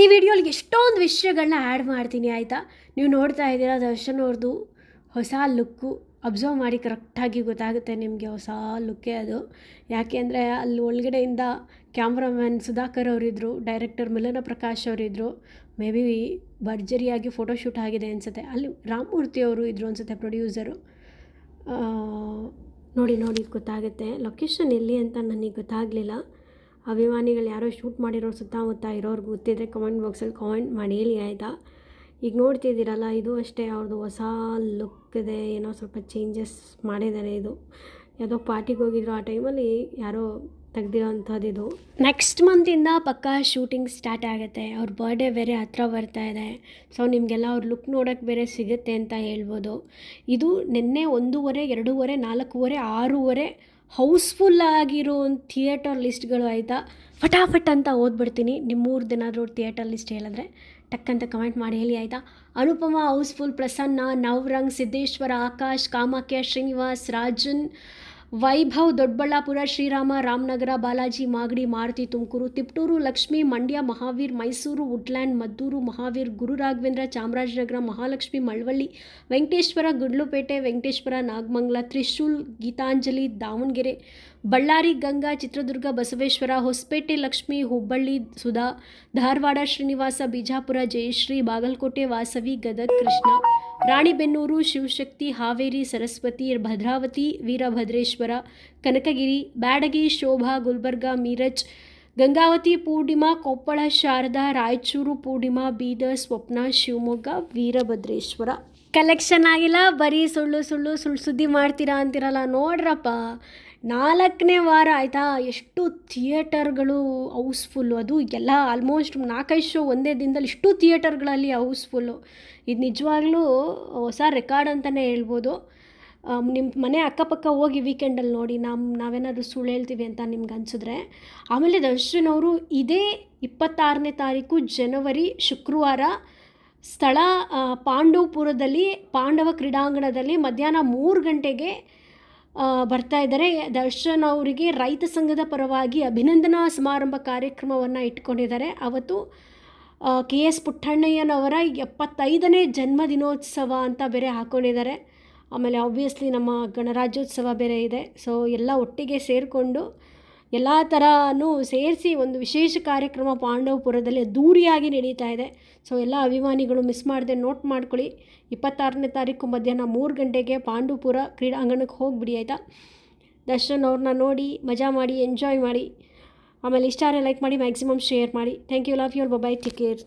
ಈ ವಿಡಿಯೋಲಿ ಎಷ್ಟೊಂದು ವಿಷಯಗಳನ್ನ ಆ್ಯಡ್ ಮಾಡ್ತೀನಿ, ಆಯಿತಾ? ನೀವು ನೋಡ್ತಾ ಇದ್ದೀರಾ ದರ್ಶನ್ ಅವ್ರದ್ದು ಹೊಸ ಲುಕ್ಕು. ಅಬ್ಸರ್ವ್ ಮಾಡಿ ಕರೆಕ್ಟಾಗಿ ಗೊತ್ತಾಗುತ್ತೆ ನಿಮಗೆ ಹೊಸ ಲುಕ್ಕೇ ಅದು. ಯಾಕೆ ಅಂದರೆ ಅಲ್ಲಿ ಒಳಗಡೆಯಿಂದ ಕ್ಯಾಮ್ರಾಮ್ಯಾನ್ ಸುಧಾಕರ್ ಅವರಿದ್ದರು ಡೈರೆಕ್ಟರ್ ಮಿಲನ ಪ್ರಕಾಶ್ ಅವರಿದ್ದರು ಮೇ ಬಿ ಭರ್ಜರಿಯಾಗಿ ಫೋಟೋಶೂಟ್ ಆಗಿದೆ ಅನಿಸುತ್ತೆ. ಅಲ್ಲಿ ರಾಮಮೂರ್ತಿ ಅವರು ಇದ್ದರು ಅನಿಸುತ್ತೆ ಪ್ರೊಡ್ಯೂಸರು ನೋಡಿ ನೋಡಿ, ಗೊತ್ತಾಗುತ್ತೆ. ಲೊಕೇಶನ್ ಎಲ್ಲಿ ಅಂತ ನನಗೆ ಗೊತ್ತಾಗಲಿಲ್ಲ. ಅಭಿಮಾನಿಗಳು ಯಾರೋ ಶೂಟ್ ಮಾಡಿರೋ ಸುತ್ತಮುತ್ತ ಇರೋರು ಗೊತ್ತಿದ್ದರೆ ಕಮೆಂಟ್ ಬಾಕ್ಸಲ್ಲಿ ಕಾಮೆಂಟ್ ಮಾಡಿ ಹೇಳಿ, ಆಯಿತಾ? ಈಗ ನೋಡ್ತಿದ್ದೀರಲ್ಲ, ಇದು ಅಷ್ಟೇ ಅವ್ರದ್ದು ಹೊಸ ಲುಕ್ ಇದೆ, ಏನೋ ಸ್ವಲ್ಪ ಚೇಂಜಸ್ ಮಾಡಿದ್ದಾರೆ ಇದು. ಯಾವುದೋ ಪಾರ್ಟಿಗೆ ಹೋಗಿದ್ರು ಆ ಟೈಮಲ್ಲಿ ಯಾರೋ ತೆಗ್ದಿರೋ ಅಂಥದ್ದು ಇದು ನೆಕ್ಸ್ಟ್ ಮಂತಿಂದ ಪಕ್ಕಾ ಶೂಟಿಂಗ್ ಸ್ಟಾರ್ಟ್ ಆಗುತ್ತೆ. ಅವ್ರ ಬರ್ಡೇ ಬೇರೆ ಹತ್ರ ಬರ್ತಾ ಇದೆ. ಸೊ ನಿಮಗೆಲ್ಲ ಅವ್ರ ಲುಕ್ ನೋಡೋಕ್ಕೆ ಬೇರೆ ಸಿಗುತ್ತೆ ಅಂತ ಹೇಳ್ಬೋದು. ಇದು ನಿನ್ನೆ ಒಂದೂವರೆ, ಎರಡೂವರೆ, ನಾಲ್ಕೂವರೆ, ಆರೂವರೆ ಹೌಸ್ಫುಲ್ ಆಗಿರೋ ಥಿಯೇಟರ್ ಲಿಸ್ಟ್ಗಳು ಆಯಿತಾ? ಫಟಾಫಟ್ ಅಂತ ಓದ್ಬಿಡ್ತೀನಿ. ನಿಮ್ಮೂರ್ದೇನಾದರೂ ಥಿಯೇಟರ್ ಲಿಸ್ಟ್ ಹೇಳಿದ್ರೆ ಟಕ್ ಅಂತ ಕಮೆಂಟ್ ಮಾಡಿ ಹೇಳಿ ಆಯಿತಾ? Anupama housefull Prasanna, Navrang Siddeshwara, Akash, Kamakhya Srinivas, Rajan Vaibhav Doddaballapura, Srirama, Ramanagara, Balaji, Magadi, Maruti, Tumakuru, Tiptur, Lakshmi, Mandya, Mahaveer, Mysuru, Woodland, Maddur, Mahaveer, Guru Raghavendra, Chamarajanagar, Mahalakshmi, Malavalli, Venkateshwara, Gundlupet, Venkateshwara, Nagamangala, Trishul, Geethanjali, Davanagere, Ballari, Ganga, Chitradurga, Basaveshwara, Hosapete, Lakshmi, Hubballi, Sudha, Dharwad, Srinivasa, Bijapur, Jayashree, Bagalkot, Vasavi, Gadag, Krishna, Ranebennur, Shivashakti, Haveri, Saraswati, Bhadravati, Veerabhadreshwara Kanakagiri Byadagi Shobha, Gulbarga, Miraj, Gangavathi, Poornima, Koppal, Sharada, Raichur, Poornima, Bidar, Swapna, Shivamogga, Veerabhadreshwara. Collection ಆಗಿಲ್ಲ, ಬರೀ ಸುಳ್ಳು ಸುಳ್ಳು ಸುಳ್ಳು ಸುದ್ದಿ ಮಾಡ್ತೀರಾ ಅಂತಿರಲ್ಲ, ನೋಡ್ರಪ್ಪ. ನಾಲ್ಕನೇ ವಾರ ಆಯಿತಾ, ಎಷ್ಟು ಥಿಯೇಟರ್ಗಳು ಹೌಸ್ಫುಲ್ಲು ಅದು ಎಲ್ಲ ಆಲ್ಮೋಸ್ಟ್ ನಾಲ್ಕೈದು ಶೋ ಒಂದೇ ದಿನದಲ್ಲಿ ಇಷ್ಟು ಥಿಯೇಟರ್ಗಳಲ್ಲಿ ಹೌಸ್ಫುಲ್ಲು ಇದು ನಿಜವಾಗ್ಲೂ ಹೊಸ ರೆಕಾರ್ಡ್ ಅಂತಲೇ ಹೇಳ್ಬೋದು. ನಿಮ್ಮ ಮನೆ ಅಕ್ಕಪಕ್ಕ ಹೋಗಿ ವೀಕೆಂಡಲ್ಲಿ ನೋಡಿ ನಮ್ಮ ನಾವೇನಾದರೂ ಸುಳ್ಳು ಹೇಳ್ತೀವಿ ಅಂತ ನಿಮ್ಗೆ ಅನಿಸಿದ್ರೆ, ಆಮೇಲೆ ದರ್ಶನ್ ಅವರು ಇದೇ ಇಪ್ಪತ್ತಾರನೇ ತಾರೀಕು ಜನವರಿ ಶುಕ್ರವಾರ ಸ್ಥಳ ಪಾಂಡವಪುರದಲ್ಲಿ, ಪಾಂಡವ ಕ್ರೀಡಾಂಗಣದಲ್ಲಿ ಮಧ್ಯಾಹ್ನ ಮೂರು ಗಂಟೆಗೆ ಬರ್ತಾ ಇದ್ದಾರೆ. ದರ್ಶನ್ ಅವರಿಗೆ ರೈತ ಸಂಘದ ಪರವಾಗಿ ಅಭಿನಂದನಾ ಸಮಾರಂಭ ಕಾರ್ಯಕ್ರಮವನ್ನು ಇಟ್ಕೊಂಡಿದ್ದಾರೆ. ಅವತ್ತು ಕೆ ಎಸ್ ಪುಟ್ಟಣ್ಣಯ್ಯನವರ ಎಪ್ಪತ್ತೈದನೇ ಜನ್ಮದಿನೋತ್ಸವ ಅಂತ ಬೇರೆ ಹಾಕ್ಕೊಂಡಿದ್ದಾರೆ ಆಮೇಲೆ ಆಬ್ವಿಯಸ್ಲಿ ನಮ್ಮ ಗಣರಾಜ್ಯೋತ್ಸವ ಬೇರೆ ಇದೆ. ಸೊ ಎಲ್ಲ ಒಟ್ಟಿಗೆ ಸೇರಿಕೊಂಡು ಎಲ್ಲ ಥರನೂ ಸೇರಿಸಿ ಒಂದು ವಿಶೇಷ ಕಾರ್ಯಕ್ರಮ ಪಾಂಡವಪುರದಲ್ಲಿ ದೂರಿಯಾಗಿ ನಡೀತಾ ಇದೆ. ಸೊ ಎಲ್ಲ ಅಭಿಮಾನಿಗಳು ಮಿಸ್ ಮಾಡದೆ ನೋಟ್ ಮಾಡ್ಕೊಳ್ಳಿ. ಇಪ್ಪತ್ತಾರನೇ ತಾರೀಕು ಮಧ್ಯಾಹ್ನ ಮೂರು ಗಂಟೆಗೆ ಪಾಂಡವಪುರ ಕ್ರೀಡಾಂಗಣಕ್ಕೆ ಹೋಗಿಬಿಡಿ, ಆಯಿತಾ? ದರ್ಶನ್ ಅವ್ರನ್ನ ನೋಡಿ, ಮಜಾ ಮಾಡಿ ಎಂಜಾಯ್ ಮಾಡಿ. ಆಮೇಲೆ ಇಷ್ಟ ಲೈಕ್ ಮಾಡಿ ಮ್ಯಾಕ್ಸಿಮಮ್ ಶೇರ್ ಮಾಡಿ. Thank you love your bye bye take care